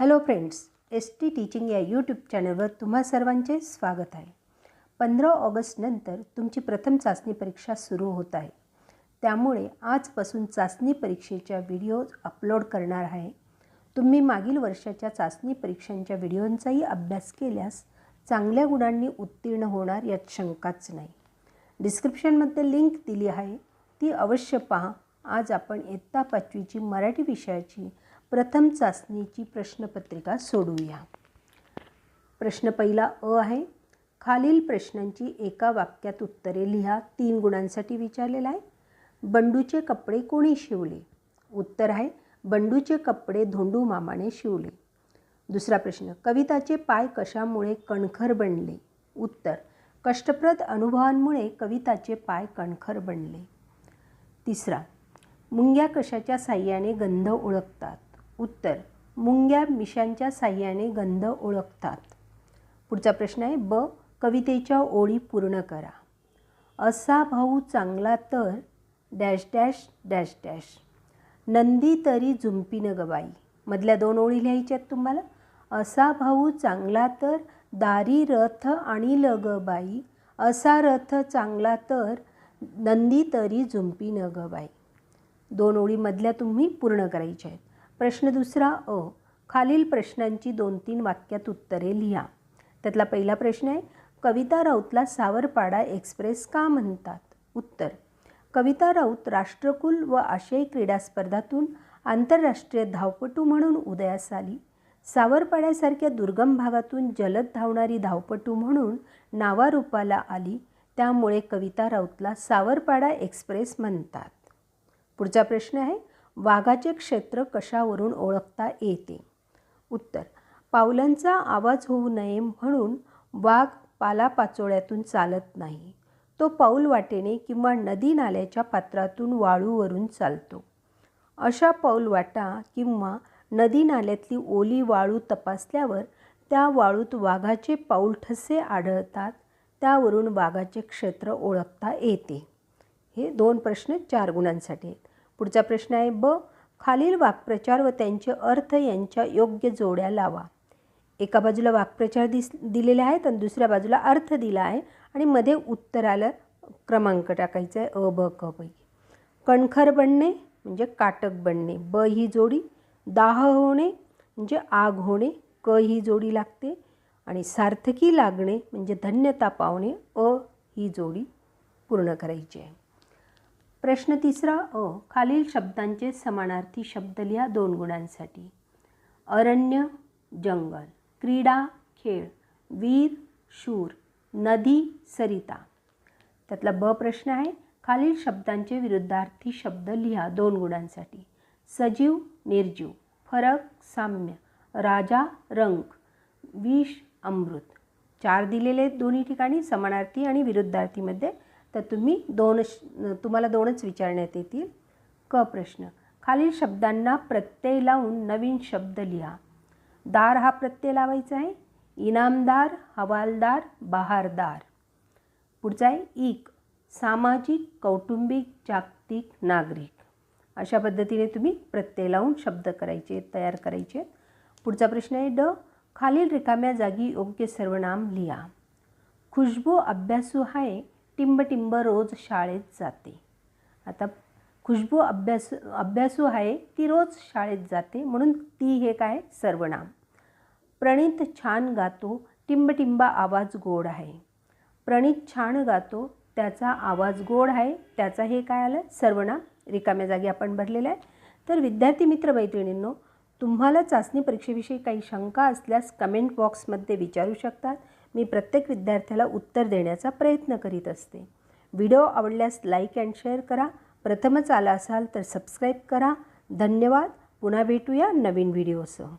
Hello friends S T teaching या YouTube चॅनलवर तुम्हा सर्वांचे स्वागत आहे. पंधरा ऑगस्टनंतर तुमची प्रथम चाचणी परीक्षा सुरू होत आहे. त्यामुळे आजपासून चाचणी परीक्षेच्या व्हिडिओज अपलोड करणार आहे. तुम्ही मागील वर्षाच्या चाचणी परीक्षांच्या व्हिडिओंचाही अभ्यास केल्यास चांगल्या गुणांनी उत्तीर्ण होणार यात शंकाच नाही. डिस्क्रिप्शनमध्ये लिंक दिली आहे. ती अवश्य पहा. आज आपण इयत्ता पाचवीची मराठी विषयाची प्रथम चाचणीची प्रश्नपत्रिका सोडवूया प्रश्न पहिला अ आहे. खालील प्रश्नांची एका वाक्यात उत्तरे लिहा. तीन गुणांसाठी विचारलेला आहे. बंडूचे कपडे कोणी शिवले? उत्तर आहे बंडूचे कपडे धोंडू मामाने शिवले. दुसरा प्रश्न कविताचे पाय कशामुळे कणखर बनले? उत्तर कष्टप्रद अनुभवांमुळे कविताचे पाय कणखर बनले. तिसरा मुंग्या कशाच्या साह्याने गंध ओळखतात? उत्तर मुंग्या मिशांच्या साह्याने गंध ओळखतात. पुढचा प्रश्न आहे ब कवितेच्या ओळी पूर्ण करा. असा भाऊ चांगला तर डॅश डॅश डॅश डॅश. नंदी तरी झुंपीनं गवाई मधल्या दोन ओळी लिहायच्या आहेत तुम्हाला. असा भाऊ चांगला तर दारी रथ आणि लगबाई असा रथ चांगला तर नंदी तरी झुंपी न गबाई. दोन ओळीमधल्या तुम्ही पूर्ण करायच्या आहेत. प्रश्न दुसरा अ. खालील प्रश्नांची दोन तीन वाक्यात उत्तरे लिहा. त्यातला पहिला प्रश्न आहे कविता राऊतला सावरपाडा एक्सप्रेस का म्हणतात? उत्तर कविता राऊत राष्ट्रकुल व आशियाई क्रीडा स्पर्धातून आंतरराष्ट्रीय धावपटू म्हणून उदयास आली. सावरपाड्यासारख्या दुर्गम भागातून जलद धावणारी धावपटू म्हणून नावारूपाला आली. त्यामुळे कविता राऊतला सावरपाडा एक्सप्रेस म्हणतात. पुढचा प्रश्न आहे वाघाचे क्षेत्र कशावरून ओळखता येते? उत्तर पावलांचा आवाज होऊ नये म्हणून वाघ पालापाचोळ्यातून चालत नाही. तो पाऊल वाटेने किंवा नदी नाल्याच्या पात्रातून वाळूवरून चालतो. अशा पाऊलवाटा किंवा नदी नाल्यातली ओली वाळू तपासल्यावर त्या वाळूत वाघाचे पाऊल ठसे आढळतात त्यावरून वाघाचे क्षेत्र ओळखता येते. हे दोन प्रश्न चार गुणांसाठी आहेत. पुढचा प्रश्न आहे ब. खालील वाक्प्रचार व त्यांचे अर्थ यांच्या योग्य जोड्या लावा. एका बाजूला वाक्प्रचार दिस दिलेले आहेत आणि दुसऱ्या बाजूला अर्थ दिला आहे आणि मध्ये उत्तराला क्रमांक टाकायचा आहे अ ब क पैकी कणखर बनणे म्हणजे काटक बनणे. ब ही जोडी दाह होणे म्हणजे आग होणे. क ही जोडी लागते आणि सार्थकी लागणे म्हणजे धन्यता पावणे. अ ही जोडी पूर्ण करायची आहे. प्रश्न तिसरा अ. खालील शब्दांचे समानार्थी शब्द लिहा दोन गुणांसाठी. अरण्य जंगल. क्रीडा खेळ. वीर शूर. नदी सरिता. त्यातला ब प्रश्न आहे. खालील शब्दांचे विरुद्धार्थी शब्द लिहा दोन गुणांसाठी. सजीव निर्जीव. फरक साम्य. राजा रंग विष अमृत. चार दिलेले दोन्ही ठिकाणी समानार्थी आणि विरुद्धार्थीमध्ये. तर तुम्ही दोन तुम्हाला दोनच विचारण्यात येतील. क प्रश्न. खालील शब्दांना प्रत्यय लावून नवीन शब्द लिहा. दार हा प्रत्यय लावायचा आहे. इनामदार हवालदार बहारदार. पुढचा आहे इक सामाजिक कौटुंबिक जागतिक नागरिक. अशा पद्धतीने तुम्ही प्रत्यय लावून शब्द करायचे तयार करायचे. पुढचा प्रश्न आहे ड. खालील रिकाम्या जागी योग्य सर्वनाम लिहा. खुशबू अभ्यासू आहे टिंबटिंब रोज शाळेत जाते. आता खुशबू अभ्यास अभ्यासू आहे ती रोज शाळेत जाते म्हणून ती हे काय? सर्वनाम. प्रणित छान गातो टिंबटिंबा आवाज गोड आहे. प्रणित छान गातो त्याचा आवाज गोड आहे त्याचा हे काय आलं? सर्वनाम. रिकाम्या जागी आपण भरलेलं आहे तर विद्यार्थी मित्र मैत्रिणींनो तुम्हाला चाचणी परीक्षेविषयी काही शंका असल्यास कमेंट बॉक्समध्ये विचारू शकतात. मी प्रत्येक विद्यार्थ्याला उत्तर देण्याचा प्रयत्न करीत असते. व्हिडिओ आवडल्यास लाईक अँड शेअर करा. प्रथमच आला असाल तर सबस्क्राईब करा. धन्यवाद. पुन्हा भेटूया नवीन व्हिडिओसह.